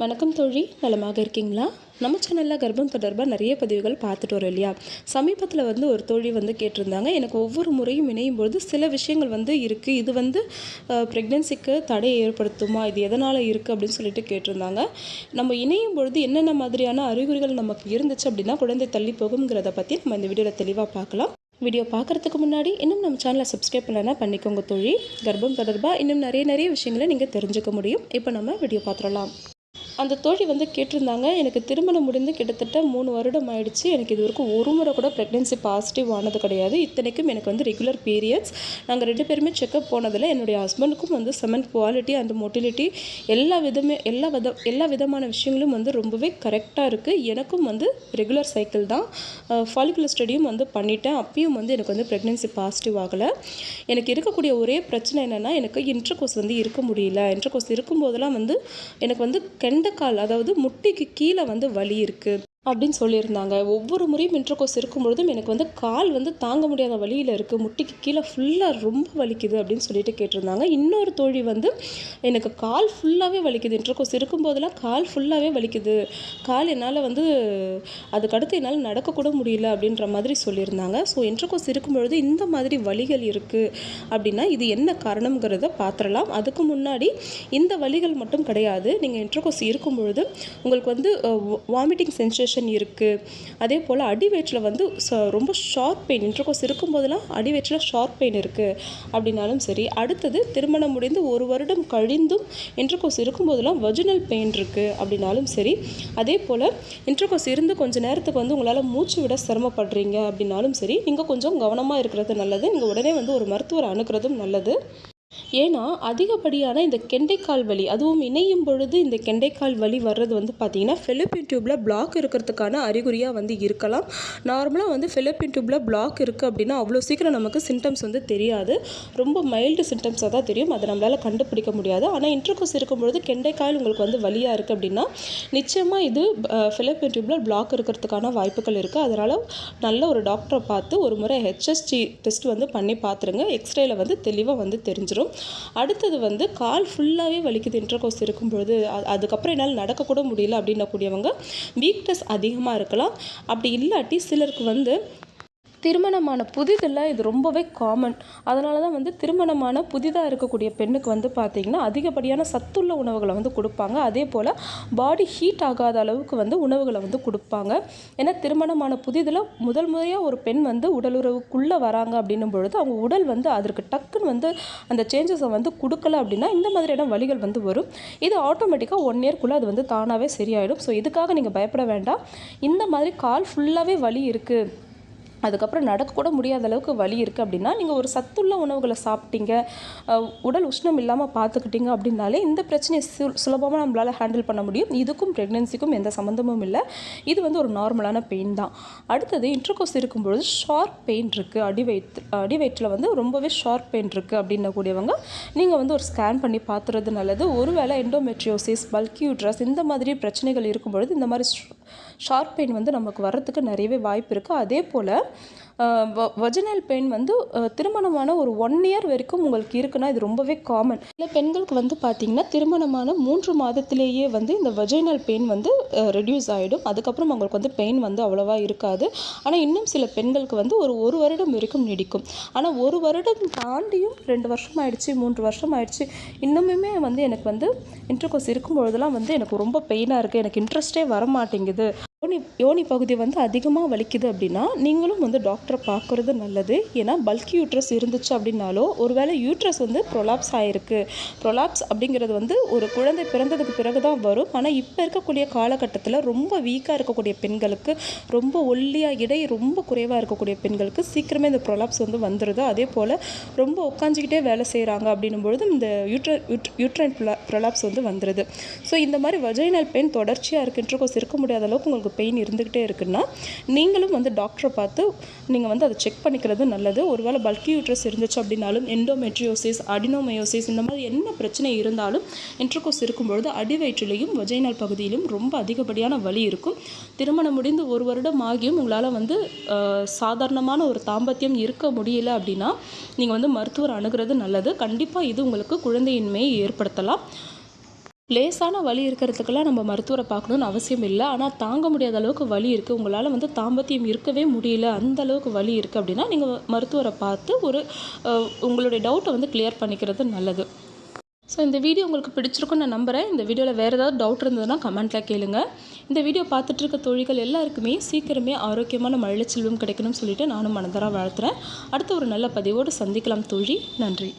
வணக்கம் தோழி நலமாக இருக்கீங்களா? நம்ம சேனலில் கர்ப்பம் தொடர்பாக நிறைய பதிவுகள் பார்த்துட்டு வரோம் இல்லையா? சமீபத்தில் வந்து ஒரு தோழி வந்து கேட்டிருந்தாங்க. எனக்கு ஒவ்வொரு முறையும் இணையும் பொழுது சில விஷயங்கள் வந்து இருக்குது இது வந்து ப்ரெக்னென்சிக்கு தடையை ஏற்படுத்துமா? இது எதனால் இருக்குது அப்படின்னு சொல்லிட்டு கேட்டிருந்தாங்க. நம்ம இணையும் பொழுது என்னென்ன மாதிரியான அறிகுறிகள் நமக்கு இருந்துச்சு அப்படின்னா குழந்தை தள்ளி போகுங்கிறத பற்றி நம்ம இந்த வீடியோவில் தெளிவாக பார்க்கலாம். வீடியோ பார்க்குறதுக்கு முன்னாடி இன்னும் நம்ம சேனலை சப்ஸ்கிரைப் பண்ணலன்னா பண்ணிக்கோங்க தோழி. கர்ப்பம் தொடர்பாக இன்னும் நிறைய நிறைய விஷயங்களை நீங்கள் தெரிஞ்சுக்க முடியும். இப்போ நம்ம வீடியோ பார்த்துடலாம். அந்த தோழி வந்து கேட்டிருந்தாங்க எனக்கு திருமணம் முடிந்து கிட்டத்தட்ட மூணு வருடம் ஆயிடுச்சு. எனக்கு இது வரைக்கும் ஒரு முறை கூட ப்ரெக்னென்சி பாசிட்டிவ் ஆனது கிடையாது. இத்தனைக்கும் எனக்கு வந்து ரெகுலர் பீரியட்ஸ் நாங்கள் ரெண்டு பேருமே செக்கப் போனதில் என்னுடைய ஹஸ்பண்டுக்கும் வந்து செமன் குவாலிட்டி அந்த மொட்டிலிட்டி எல்லா விதமே எல்லா வித எல்லா விதமான விஷயங்களும் வந்து ரொம்பவே கரெக்டாக இருக்குது எனக்கும் வந்து ரெகுலர் சைக்கிள் தான். ஃபாலிகுலர் ஸ்டடியும் வந்து பண்ணிட்டேன். அப்பயும் வந்து எனக்கு வந்து ப்ரெக்னென்சி பாசிட்டிவ் ஆகலை. எனக்கு இருக்கக்கூடிய ஒரே பிரச்சனை என்னென்னா எனக்கு இன்டர்கோஸ் வந்து இருக்க முடியல. இன்டர்கோஸ் இருக்கும்போதெல்லாம் வந்து எனக்கு வந்து கெண்ட கால் அதாவது முட்டிக்கு கீழே வந்து வலி இருக்குது அப்படின்னு சொல்லியிருந்தாங்க. ஒவ்வொரு முறையும் இன்டர்கோர்ஸ் இருக்கும்பொழுதும் எனக்கு வந்து கால் வந்து தாங்க முடியாத வழியில் இருக்குது முட்டிக்கு கீழே ஃபுல்லாக ரொம்ப வலிக்குது அப்படின்னு சொல்லிட்டு கேட்டிருந்தாங்க. இன்னொரு தோழி வந்து எனக்கு கால் ஃபுல்லாகவே வலிக்குது. இன்டர்கோர்ஸ் இருக்கும்போதெல்லாம் கால் ஃபுல்லாகவே வலிக்குது. கால் என்னால் வந்து அதுக்கடுத்து என்னால் நடக்கக்கூட முடியல அப்படின்ற மாதிரி சொல்லியிருந்தாங்க. ஸோ இன்டர்கோர்ஸ் இருக்கும்பொழுது இந்த மாதிரி வலிகள் இருக்குது அப்படின்னா இது என்ன காரணங்கிறத பார்த்துடலாம் அதுக்கு முன்னாடி இந்த வலிகள் மட்டும் கிடையாது. நீங்கள் இன்டர்கோர்ஸ் இருக்கும் பொழுது உங்களுக்கு வந்து வாமிட்டிங் சென்சேஷன் இன்ஃபெக்ஷன் இருக்குது அதே போல் அடிவயிற்றில் வந்து ரொம்ப ஷார்ப் பெயின் இன்டர்கோர்ஸ் இருக்கும்போதெல்லாம் போதெல்லாம் வயிற்றில் ஷார்ப் பெயின் இருக்குது அப்படின்னாலும் சரி அடுத்தது திருமணம் முடிந்து ஒரு வருடம் கழிந்தும் இன்டர்கோர்ஸ் இருக்கும்போதெல்லாம் வஜினல் பெயின் இருக்குது அப்படின்னாலும் சரி அதே போல் இன்டர்கோர்ஸ் இருந்து கொஞ்சம் நேரத்துக்கு வந்து உங்களால் மூச்சு விட சிரமப்படுறீங்க. அப்படின்னாலும் சரி நீங்கள் கொஞ்சம் கவனமாக இருக்கிறது நல்லது. நீங்கள் உடனே வந்து ஒரு மருத்துவரை அணுகிறதும் நல்லது. ஏன்னா அதிகப்படியான இந்த கெண்டைக்கால் வலி அதுவும் இணையும் பொழுது இந்த கெண்டைக்கால் வலி வர்றது வந்து பார்த்திங்கன்னா ஃபிலிப்பின் டியூப்பில் பிளாக் இருக்கிறதுக்கான அறிகுறியாக வந்து இருக்கலாம். நார்மலாக வந்து ஃபிலிப்பின் டியூப்பில் பிளாக் இருக்குது அப்படின்னா அவ்வளோ சீக்கிரம் நமக்கு சிம்டம்ஸ் வந்து தெரியாது. ரொம்ப மைல்டு சிம்டம்ஸாக தான் தெரியும். அதை நம்மளால் கண்டுபிடிக்க முடியாது. ஆனால் இன்டர்கோஸ் இருக்கும்பொழுது கெண்டைக்கால் உங்களுக்கு வந்து வலியாக இருக்குது அப்படின்னா நிச்சயமாக இது ஃபிலிப்பின் டியூப்பில் பிளாக் இருக்கிறதுக்கான வாய்ப்புகள் இருக்குது அதனால் நல்ல ஒரு டாக்டரை பார்த்து ஒரு முறை ஹெச்எஸ்டி டெஸ்ட் வந்து பண்ணி பார்த்துருங்க. எக்ஸ்ரேயில் வந்து தெளிவாக வந்து தெரிஞ்சிடும் அடுத்தது வந்து கால் ஃபுல்லாகவே வலிக்குது இன்டர்கோர்ஸ் இருக்கும்பொழுது அதுக்கப்புறம் என்னால் நடக்கக்கூட முடியல அப்படின்னக்கூடியவங்க வீக்னஸ் அதிகமாக இருக்கலாம். அப்படி இல்லாட்டி சிலருக்கு வந்து திருமணமான புதிதில் இது ரொம்பவே காமன் அதனால தான் வந்து திருமணமான புதிதாக இருக்கக்கூடிய பெண்ணுக்கு வந்து பார்த்திங்கன்னா அதிகப்படியான சத்துள்ள உணவுகளை வந்து கொடுப்பாங்க. அதே போல் பாடி ஹீட் ஆகாத அளவுக்கு வந்து உணவுகளை வந்து கொடுப்பாங்க. ஏன்னா திருமணமான புதிதில் முதல் முறையாக ஒரு பெண் வந்து உடலுறவுக்குள்ளே வராங்க அப்படின்னும் பொழுது அவங்க உடல் வந்து அதற்கு டக்குன்னு வந்து அந்த சேஞ்சஸை வந்து கொடுக்கல அப்படின்னா இந்த மாதிரியான வழிகள் வந்து வரும். இது ஆட்டோமேட்டிக்காக ஒன் இயர்க்குள்ளே அது வந்து தானாகவே சரியாயிடும். ஸோ இதுக்காக நீங்கள் பயப்பட வேண்டாம். இந்த மாதிரி கால் ஃபுல்லாகவே வலி இருக்குது அதுக்கப்புறம் நடக்கக்கூட முடியாத அளவுக்கு வலி இருக்குது அப்படின்னா நீங்கள் ஒரு சத்துள்ள உணவுகளை சாப்பிட்டீங்க உடல் உஷ்ணம் இல்லாமல் பார்த்துக்கிட்டீங்க அப்படின்னாலே இந்த பிரச்சனையை சு சுலபமாக நம்மளால் ஹேண்டில் பண்ண முடியும். இதுக்கும் ப்ரெக்னென்சிக்கும் எந்த சம்மந்தமும் இல்லை. இது வந்து ஒரு நார்மலான பெயின் தான். அடுத்தது இன்டர்கோஸ் இருக்கும்பொழுது ஷார்ப் பெயின் இருக்குது அடி அடிவயிற்றில் வந்து ரொம்பவே ஷார்ப் பெயின் இருக்குது அப்படின்னக்கூடியவங்க நீங்கள் வந்து ஒரு ஸ்கேன் பண்ணி பார்த்துறது நல்லது. ஒருவேளை எண்டோமெட்ரியோசிஸ் பல்கி யூட்ரஸ் இந்த மாதிரி பிரச்சனைகள் இருக்கும்பொழுது இந்த மாதிரி ஷார்ப் பெயின் வந்து நமக்கு வர்றதுக்கு நிறையவே வாய்ப்பு இருக்குது அதே போல் வஜினல் பெயின் வந்து திருமணமான ஒரு ஒன் இயர் வரைக்கும் உங்களுக்கு இருக்குன்னா இது ரொம்பவே காமன் இல்லை பெண்களுக்கு வந்து பார்த்திங்கன்னா திருமணமான மூன்று மாதத்திலேயே வந்து இந்த வஜைனல் பெயின் வந்து ரெடியூஸ் ஆகிடும் அதுக்கப்புறம் அவங்களுக்கு வந்து பெயின் வந்து அவ்வளோவா இருக்காது. ஆனால் இன்னும் சில பெண்களுக்கு வந்து ஒரு ஒரு வருடம் வரைக்கும் நீடிக்கும். ஆனால் ஒரு வருடம் தாண்டியும் ரெண்டு வருஷம் ஆயிடுச்சு மூன்று வருஷம் ஆயிடுச்சு. இன்னுமுமே வந்து எனக்கு வந்து இன்டர்கோர்ஸ் இருக்கும் பொழுதெல்லாம் வந்து எனக்கு ரொம்ப பெயினாக இருக்குது எனக்கு இன்ட்ரெஸ்ட்டே வர மாட்டேங்குது யோனி யோனி பகுதி வந்து அதிகமாக வலிக்குது அப்படின்னா நீங்களும் வந்து டாக்டரை பார்க்குறது நல்லது. ஏன்னா பல்கி யூட்ரஸ் இருந்துச்சு அப்படின்னாலோ ஒருவேளை யூட்ரஸ் வந்து ப்ரொலாப்ஸ் ஆகிருக்கு ப்ரொலாப்ஸ் அப்படிங்கிறது வந்து ஒரு குழந்தை பிறந்ததுக்கு பிறகு தான் வரும். ஆனால் இப்போ இருக்கக்கூடிய காலகட்டத்தில் ரொம்ப வீக்காக இருக்கக்கூடிய பெண்களுக்கு ரொம்ப ஒல்லியாக இடை ரொம்ப குறைவாக இருக்கக்கூடிய பெண்களுக்கு சீக்கிரமே இந்த ப்ரொலாப்ஸ் வந்து வந்துடுது அதே போல் ரொம்ப உட்காந்துக்கிட்டே வேலை செய்கிறாங்க அப்படின்னும் பொழுது இந்த யூட்ர யூட்ரைன் ப்ரொலாப்ஸ் வந்து வந்துடுது ஸோ இந்த மாதிரி வஜைனல் பெயின் தொடர்ச்சியாக இருக்குது இன்ட்ரோகோஸ் இருக்க முடியாத அளவுக்கு உங்களுக்கு பெயின் இருந்துக்கிட்டே இருக்குன்னா நீங்களும் வந்து டாக்டரை பார்த்து நீங்கள் வந்து அதை செக் பண்ணிக்கிறது நல்லது. ஒருவேளை பல்கி யூட்ரஸ் இருந்துச்சு அப்படின்னாலும் எண்டோமெட்ரியோசிஸ் அடினோமயோசிஸ் இந்த மாதிரி என்ன பிரச்சனை இருந்தாலும் இன்டர்கோஸ் இருக்கும்பொழுது அடிவயிற்றிலையும் வஜைனல் பகுதியிலும் ரொம்ப அதிகப்படியான வலி இருக்கும். திருமணம் முடிந்து ஒரு வருடம் ஆகியும் உங்களால் வந்து சாதாரணமான ஒரு தாம்பத்தியம் இருக்க முடியல அப்படின்னா நீங்கள் வந்து மருத்துவர் அணுகிறது நல்லது. கண்டிப்பாக இது உங்களுக்கு குழந்தையின்மையை ஏற்படுத்தலாம். லேசான வலி இருக்கிறதுக்கெல்லாம் நம்ம மருத்துவரை பார்க்கணுன்னு அவசியம் இல்லை. ஆனால் தாங்க முடியாத அளவுக்கு வலி இருக்குது உங்களால் வந்து தாம்பத்தியம் இருக்கவே முடியல. அந்த அளவுக்கு வலி இருக்குது அப்படின்னா நீங்கள் மருத்துவரை பார்த்து ஒரு உங்களுடைய டவுட்டை வந்து கிளியர் பண்ணிக்கிறது நல்லது. ஸோ இந்த வீடியோ உங்களுக்கு பிடிச்சிருக்குன்னு நான் நம்புகிறேன் இந்த வீடியோவில் வேறு ஏதாவது டவுட் இருந்ததுன்னா கமெண்ட்டில் கேளுங்க. இந்த வீடியோ பார்த்துட்டு இருக்க தொழில்கள் எல்லாருக்குமே சீக்கிரமே ஆரோக்கியமான மழை செல்வம் கிடைக்கணும்னு சொல்லிட்டு நானும் மனதராக வாழ்த்துறேன். அடுத்த ஒரு நல்ல பதிவோடு சந்திக்கலாம் தொழில் நன்றி.